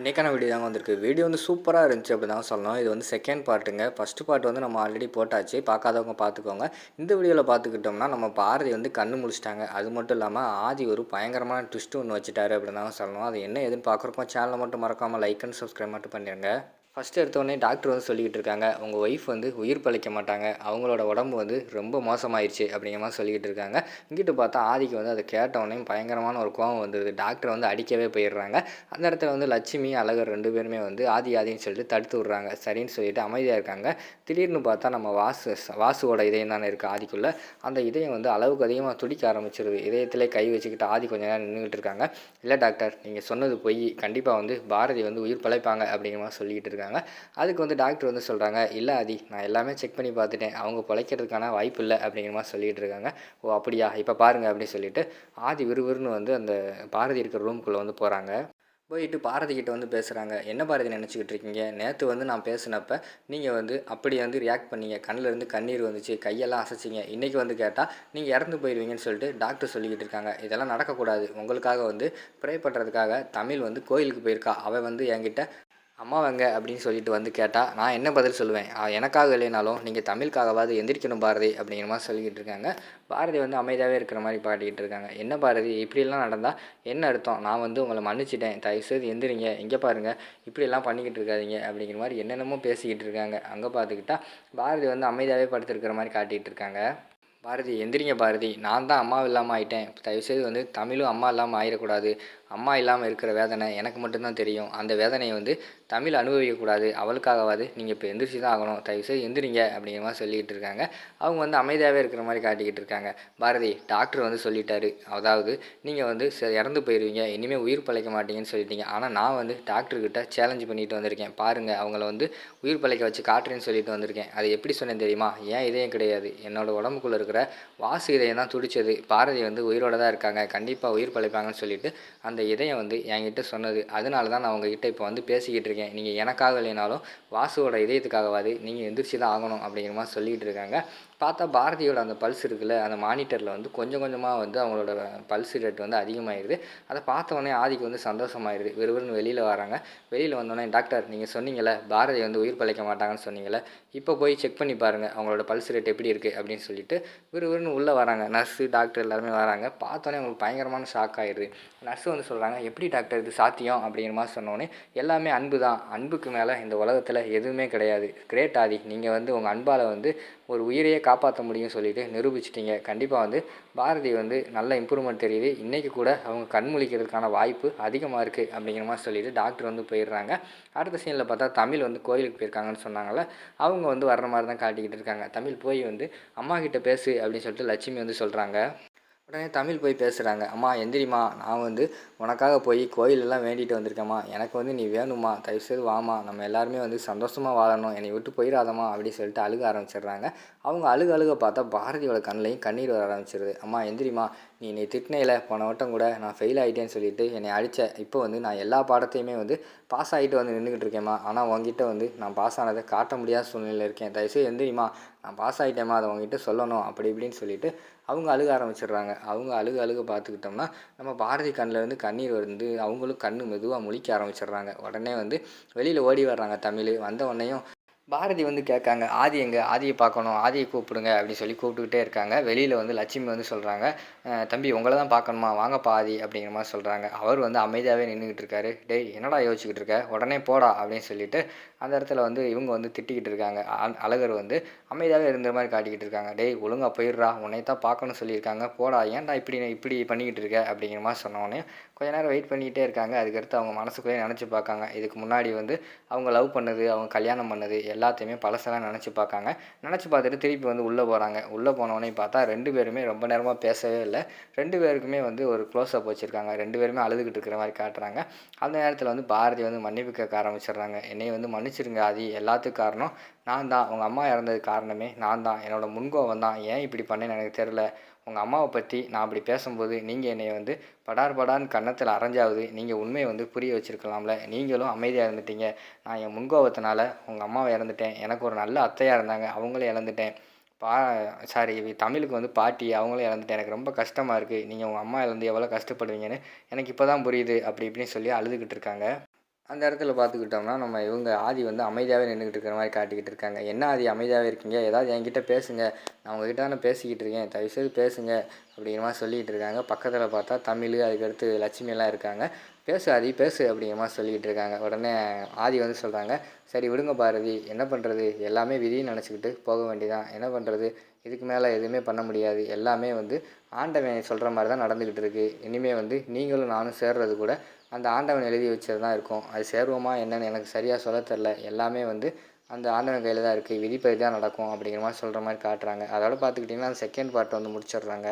இன்றைக்கான வீடியோ தாங்க வந்திருக்கு. வீடியோ வந்து சூப்பராக இருந்துச்சு அப்படி தான் சொல்லணும். இது வந்து செகண்ட் பார்ட்டுங்க ஃபஸ்ட்டு பார்ட் வந்து நம்ம ஆல்ரெடி போட்டாச்சு. பார்க்காதவங்க பார்த்துக்கோங்க. இந்த வீடியோவில் பார்த்துக்கிட்டோம்னா நம்ம பாரதி வந்து கண்ணு முழிச்சிட்டாங்க. அது மட்டும் இல்லாமல் ஆதி ஒரு பயங்கரமான ட்விஸ்ட்டு ஒன்று வச்சுட்டாரு அப்படின்னு தான் சொல்லணும். அது என்ன எதுன்னு பார்க்குறப்போ சேனலை மட்டும் மறக்காமல் லைக் அண்ட் சப்ஸ்கிரைப் மட்டும் பண்ணிடுங்க ஃபஸ்ட்டு எடுத்தோடனே டாக்டர் வந்து சொல்லிக்கிட்டு இருக்காங்க உங்கள் ஒய்ஃப் வந்து உயிர் பழைக்க மாட்டாங்க. அவங்களோட உடம்பு வந்து ரொம்ப மோசமாயிருச்சு அப்படிங்கிற மாதிரி சொல்லிக்கிட்டு இருக்காங்க இங்கிட்டு பார்த்தா ஆதிக்கு வந்து அதை கேட்டவுடனே பயங்கரமான ஒரு கோவம் வந்துடுது டாக்டர் வந்து அடிக்கவே போயிடுறாங்க. அந்த இடத்துல வந்து லட்சுமி அழகர் ரெண்டு பேருமே வந்து ஆதி ஆதின்னு சொல்லிட்டு தடுத்து விட்றாங்க. சரின்னு சொல்லிட்டு அமைதியாக இருக்காங்க. திடீர்னு பார்த்தா நம்ம வாசு வாசுவோட இதயம் தானே இருக்குது ஆதிக்குள்ளே. அந்த இதயம் வந்து அளவுக்கு அதிகமாக துடிக்க ஆரம்பிச்சிருது. இதயத்திலே கை வச்சுக்கிட்டு ஆதி கொஞ்ச நேரம் நின்றுக்கிட்டு இருக்காங்க இல்லை டாக்டர் நீங்கள் சொன்னது போய். கண்டிப்பாக வந்து பாரதி வந்து உயிர் பழைப்பாங்க. அப்படிங்கிற மாதிரி சொல்லிக்கிட்டு இருக்காங்க அதுக்கு வந்து டாக்டர் வந்து சொல்கிறாங்க இல்லை ஆதி நான் எல்லாமே செக் பண்ணி பார்த்துட்டேன். அவங்க பிழைக்கிறதுக்கான வாய்ப்பு இல்லை அப்படிங்கிற மாதிரி சொல்லிகிட்டு இருக்காங்க. ஓ அப்படியா? இப்போ பாருங்கள் அப்படின்னு சொல்லிட்டு ஆதி விறுவிறுன்னு வந்து அந்த பாரதி இருக்கிற ரூம்குள்ளே வந்து போகிறாங்க போயிட்டு பாரதிக்கிட்ட வந்து பேசுகிறாங்க என்ன பாரதி நினச்சிக்கிட்டு இருக்கீங்க? நேற்று வந்து நான் பேசினப்ப நீங்கள் வந்து அப்படி வந்து ரியாக்ட் பண்ணீங்க. கண்ணிலிருந்து கண்ணீர் வந்துச்சு. கையெல்லாம் அசைச்சிங்க. இன்றைக்கி வந்து கேட்டால் நீங்கள் இறந்து போயிடுவீங்கன்னு சொல்லிட்டு டாக்டர் சொல்லிக்கிட்டு இருக்காங்க. இதெல்லாம் நடக்கக்கூடாது. உங்களுக்காக வந்து ப்ரே பண்ணுறதுக்காக தமிழ் வந்து கோயிலுக்கு போயிருக்கா. அவள் வந்து என்கிட்ட அம்மாவங்க அப்படின்னு சொல்லிட்டு வந்து கேட்டால் நான் என்ன பதில் சொல்லுவேன்? எனக்காக இல்லைனாலும் நீங்கள் தமிழுக்காகவாது எந்திரிக்கணும் பாரதி அப்படிங்கிற மாதிரி சொல்லிக்கிட்டு இருக்காங்க. பாரதி வந்து அமைதியாகவே இருக்கிற மாதிரி பாடிக்கிட்டு இருக்காங்க. என்ன பாரதி இப்படியெல்லாம் நடந்தால் என்ன அர்த்தம்? நான் வந்து உங்களை மன்னிச்சிட்டேன். தயவுசெய்து எந்திரிங்க. இங்கே பாருங்கள் இப்படியெல்லாம் பண்ணிக்கிட்டு இருக்காதீங்க. அப்படிங்கிற மாதிரி என்னென்னமோ பேசிக்கிட்டு இருக்காங்க. அங்கே பார்த்துக்கிட்டா பாரதி வந்து அமைதியாகவே படுத்திருக்கிற மாதிரி காட்டிகிட்டு இருக்காங்க. பாரதி எந்திரிங்க பாரதி. நான் தான் அம்மா இல்லாமல் ஆயிட்டேன். தயவுசெய்து வந்து தமிழும் அம்மா இல்லாமல் ஆயிடக்கூடாது. அம்மா இல்லாமல் இருக்கிற வேதனை எனக்கு மட்டும்தான் தெரியும். அந்த வேதனையை வந்து தமிழ் அனுபவிக்கக்கூடாது. அவளுக்காகவாது நீங்கள் இப்போ எந்திரிச்சு தான் ஆகணும். தயவுசெய்து எந்திரிங்க அப்படிங்கிற மாதிரி சொல்லிக்கிட்டு இருக்காங்க. அவங்க வந்து அமைதியாகவே இருக்கிற மாதிரி காட்டிக்கிட்டு இருக்காங்க. பாரதி டாக்டர் வந்து சொல்லிட்டாரு. அதாவது நீங்கள் வந்து ச- இறந்து போயிடுவீங்க இனிமேல் உயிர் பழைக்க மாட்டீங்கன்னு சொல்லிட்டீங்க. ஆனால் நான் வந்து டாக்டர்கிட்ட சேலஞ்ச் பண்ணிட்டு வந்திருக்கேன். பாருங்கள் அவங்கள வந்து உயிர் பழைக்க வச்சு காட்டுறேன்னு சொல்லிட்டு வந்திருக்கேன். அது எப்படி சொன்னேன் தெரியுமா? ஏன் இதயம் கிடையாது? என்னோட உடம்புக்குள்ளே இருக்கிற வாசு இதயம் தான் துடிச்சது. பாரதி வந்து உயிரோட தான் இருக்காங்க. கண்டிப்பாக உயிர் பிழைப்பாங்கன்னு சொல்லிட்டு அந்த இதயம் வந்து என்கிட்ட சொன்னது. அதனால தான் நான் உங்ககிட்ட இப்போ வந்து பேசிக்கிட்டு இருக்கேன். நீங்கள் எனக்காக இல்லைனாலும் வாசுவோட இதயத்துக்காகவாது நீங்கள் எந்திரிச்சு தான் ஆகணும் அப்படிங்கிற மாதிரி சொல்லிக்கிட்டு இருக்காங்க. பார்த்தா பாரதியோட அந்த பல்ஸ் இருக்குல்ல அந்த மானிட்டரில் வந்து கொஞ்சம் கொஞ்சமாக வந்து அவங்களோட பல்ஸ் ரேட் வந்து அதிகமாகிடுது அதை பார்த்த ஆதிக்கு வந்து சந்தோஷமாயிருது. விறுவிறுன்னு வெளியில் வராங்க. வெளியில் வந்தோடனே டாக்டர் நீங்கள் சொன்னீங்களே பாரதி வந்து உயிர் பிழைக்க மாட்டாங்கன்னு சொன்னீங்களே இப்போ போய் செக் பண்ணி பாருங்கள் அவங்களோட பல்ஸ் ரேட் எப்படி இருக்குது அப்படின்னு சொல்லிட்டு விறுவிறுன்னு உள்ளே வராங்க. நர்ஸு டாக்டர் எல்லாருமே வராங்க. பார்த்தோன்னே அவங்களுக்கு பயங்கரமான ஷாக் ஆயிடுது நர்ஸு வந்து சொல்கிறாங்க எப்படி டாக்டர் இது சாத்தியம்? அப்படிங்கிற மாதிரி சொன்னோடனே எல்லாமே அன்பு தான். அன்புக்கு மேலே இந்த உலகத்தில் எதுவுமே கிடையாது. கிரேட் ஆதி நீங்கள் வந்து உங்கள் அன்பால் வந்து ஒரு உயிரையே காப்பாற்ற முடியும்னு சொல்லிட்டு நிரூபிச்சிட்டிங்க. கண்டிப்பாக வந்து பாரதி வந்து நல்ல இம்ப்ரூவ்மெண்ட் தெரியுது. இன்றைக்கி கூட அவங்க கண் முழிக்கிறதுக்கான வாய்ப்பு அதிகமாக இருக்குது அப்படிங்கிற மாதிரி சொல்லிட்டு டாக்டர் வந்து போயிடுறாங்க. அடுத்த சீனில் பார்த்தா தமிழ் வந்து கோயிலுக்கு போயிருக்காங்கன்னு சொன்னாங்கல்ல அவங்க வந்து வர்ற மாதிரி தான் காட்டிக்கிட்டு இருக்காங்க. தமிழ் போய் வந்து அம்மா கிட்ட பேசு அப்படின்னு சொல்லிட்டு லட்சுமி வந்து சொல்கிறாங்க உடனே தமிழ் போய் பேசுகிறாங்க அம்மா எந்திரிம்மா. நான் வந்து உனக்காக போய் கோயிலெல்லாம் வேண்டிட்டு வந்திருக்கேம்மா. எனக்கு வந்து நீ வேணுமா தயவுசெய்து வாமா நம்ம எல்லாருமே வந்து சந்தோஷமாக வாழணும். என்னை விட்டு போயிடாதம்மா. அப்படின்னு சொல்லிட்டு அழுக ஆரம்பிச்சிடுறாங்க. அவங்க அழுக அழுக பார்த்தா பாரதியோட கண்ணிலையும் கண்ணீர் வர ஆரம்பிச்சிருது. அம்மா எந்திரிம்மா. நீ என்னை திட்டினையில் போன வட்டம் கூட நான் ஃபெயில் ஆகிட்டேன்னு சொல்லிட்டு என்னை அடித்த இப்போ வந்து நான் எல்லா பாடத்தையுமே வந்து பாஸ் ஆகிட்டு வந்து நின்றுக்கிட்டு இருக்கேம்மா. ஆனால் உங்ககிட்ட வந்து நான் பாஸ் ஆனதை காட்ட முடியாத சூழ்நிலையில் இருக்கேன். தயவுசெய்து எந்திரிமா நான் பாஸ் ஆகிட்டேம்மா அதை உங்ககிட்ட சொல்லணும். அப்படி இப்படின்னு சொல்லிட்டு அவங்க அழுக ஆரம்பிச்சிடுறாங்க. அவங்க அழுக அழுக பார்த்துக்கிட்டோம்னா நம்ம பாரதி கண்ணிலேருந்து கண்ணீர் வந்து அவங்களும் கண்ணு மெதுவாக முழிக்க ஆரம்பிச்சிடுறாங்க. உடனே வந்து வெளியில் ஓடி வர்றாங்க தமிழ். வந்த உடனேயும் பாரதி வந்து கேட்காங்க ஆதி எங்கே? ஆதியை பார்க்கணும் ஆதியை கூப்பிடுங்க அப்படின்னு சொல்லி கூப்பிட்டுக்கிட்டே இருக்காங்க. வெளியில் வந்து லட்சுமி வந்து சொல்கிறாங்க தம்பி உங்களை தான் பார்க்கணுமா? வாங்கப்பா ஆதி அப்படிங்கிற மாதிரி சொல்கிறாங்க அவர் வந்து அமைதியாகவே நின்றுக்கிட்டு இருக்காரு. டேய் என்னடா யோசிச்சுக்கிட்டு இருக்க? உடனே போடா அப்படின்னு சொல்லிட்டு அந்த இடத்துல வந்து இவங்க வந்து திட்டிக்கிட்டு இருக்காங்க. அ- அழகர் வந்து அமைதியாகவே இருந்த மாதிரி காட்டிக்கிட்டு இருக்காங்க. டேய் ஒழுங்காக போயிடுறா. உன்னை தான் பார்க்கணும்னு சொல்லியிருக்காங்க. போடா. ஏன்டா இப்படி இப்படி பண்ணிக்கிட்டு இருக்க? அப்படிங்கிற மாதிரி சொன்னோடனே கொஞ்ச நேரம் வெயிட் பண்ணிக்கிட்டே இருக்காங்க. அதுக்கடுத்து அவங்க மனசுக்குள்ளேயே நினச்சி பார்க்காங்க. இதுக்கு முன்னாடி வந்து அவங்க லவ் பண்ணது அவங்க கல்யாணம் பண்ணது எல்லாத்தையுமே பழசெல்லாம் நினச்சி பார்க்காங்க. நினச்சி பார்த்துட்டு திருப்பி வந்து உள்ளே போகிறாங்க உள்ளே போனோடனே பார்த்தா ரெண்டு பேருமே ரொம்ப நேரமாக பேசவே இல்லை. ரெண்டு பேருக்குமே வந்து ஒரு க்ளோஸ்அப் வச்சுருக்காங்க. ரெண்டு பேருமே அழுதுகிட்டு இருக்கிற மாதிரி காட்டுறாங்க. அந்த நேரத்தில் வந்து பாரதி வந்து மன்னிப்பு கேட்க ஆரம்பிச்சிடுறாங்க. என்னை வந்து மன்னிச்சிருங்க ஆதி எல்லாத்துக்கும் காரணம். நான் தான். உங்கள் அம்மா இறந்தது காரணமே நான் தான். என்னோட முன்கோவம் தான். ஏன் இப்படி பண்ணேன்னு எனக்கு தெரில உங்கள் அம்மாவை பற்றி நான் அப்படி பேசும்போது நீங்கள் என்னை வந்து படார் படான்னு கன்னத்தில் அரைஞ்சாவது நீங்கள் உண்மையை வந்து புரிய வச்சுருக்கலாம்ல. நீங்களும் அமைதியாக இருந்துட்டீங்க. நான் என் முன்கோபத்தினால உங்கள் அம்மாவை இறந்துட்டேன். எனக்கு ஒரு நல்ல அத்தையாக இருந்தாங்க. அவங்களும் இழந்துட்டேன். பா சாரி தமிழுக்கு வந்து பாட்டி அவங்களும் இழந்துட்டேன். எனக்கு ரொம்ப கஷ்டமாக இருக்குது நீங்கள் உங்கள் அம்மா இழந்து எவ்வளோ கஷ்டப்படுவீங்கன்னு எனக்கு இப்போ தான் புரியுது. அப்படி இப்படின்னு சொல்லி அழுதுகிட்டு இருக்காங்க. அந்த இடத்துல பார்த்துக்கிட்டோம்னா நம்ம இவங்க ஆதி வந்து அமைதியாகவே நின்றுக்கிட்டு இருக்கிற மாதிரி காட்டிக்கிட்டு இருக்காங்க. என்ன ஆதி அமைதியாகவே இருக்கீங்க? ஏதாவது என்கிட்ட பேசுங்க. நான் உங்ககிட்ட தானே பேசிக்கிட்டு இருக்கேன். தயவுசெய்து பேசுங்க அப்படிங்கிற மாதிரி சொல்லிகிட்டு இருக்காங்க. பக்கத்தில் பார்த்தா தமிழ் அதுக்கடுத்து லட்சுமி எல்லாம் இருக்காங்க. பேசு ஆதி பேசு அப்படிங்கிற மாதிரி சொல்லிக்கிட்டு இருக்காங்க. உடனே ஆதி வந்து சொல்கிறாங்க சரி விடுங்க பாரதி. என்ன பண்ணுறது எல்லாமே விதின்னு நினச்சிக்கிட்டு போக வேண்டியதான் என்ன பண்ணுறது இதுக்கு மேலே எதுவுமே பண்ண முடியாது. எல்லாமே வந்து ஆண்டவன் சொல்கிற மாதிரி தான் நடந்துக்கிட்டு இருக்குது இனிமேல் வந்து நீங்களும் நானும் சேர்றது கூட அந்த ஆண்டவன் எழுதி வச்சது தான் இருக்கும். அது சேருவோமா என்னன்னு எனக்கு சரியாக சொல்ல தெரில எல்லாமே வந்து அந்த ஆண்டவன் கையில் தான் இருக்குது விதிப்படி தான் நடக்கும் அப்படிங்கிற மாதிரி சொல்கிற மாதிரி காட்டுறாங்க. அதோட பார்த்துக்கிட்டிங்கன்னா அந்த செகண்ட் பார்ட் வந்து முடிச்சிடுறாங்க.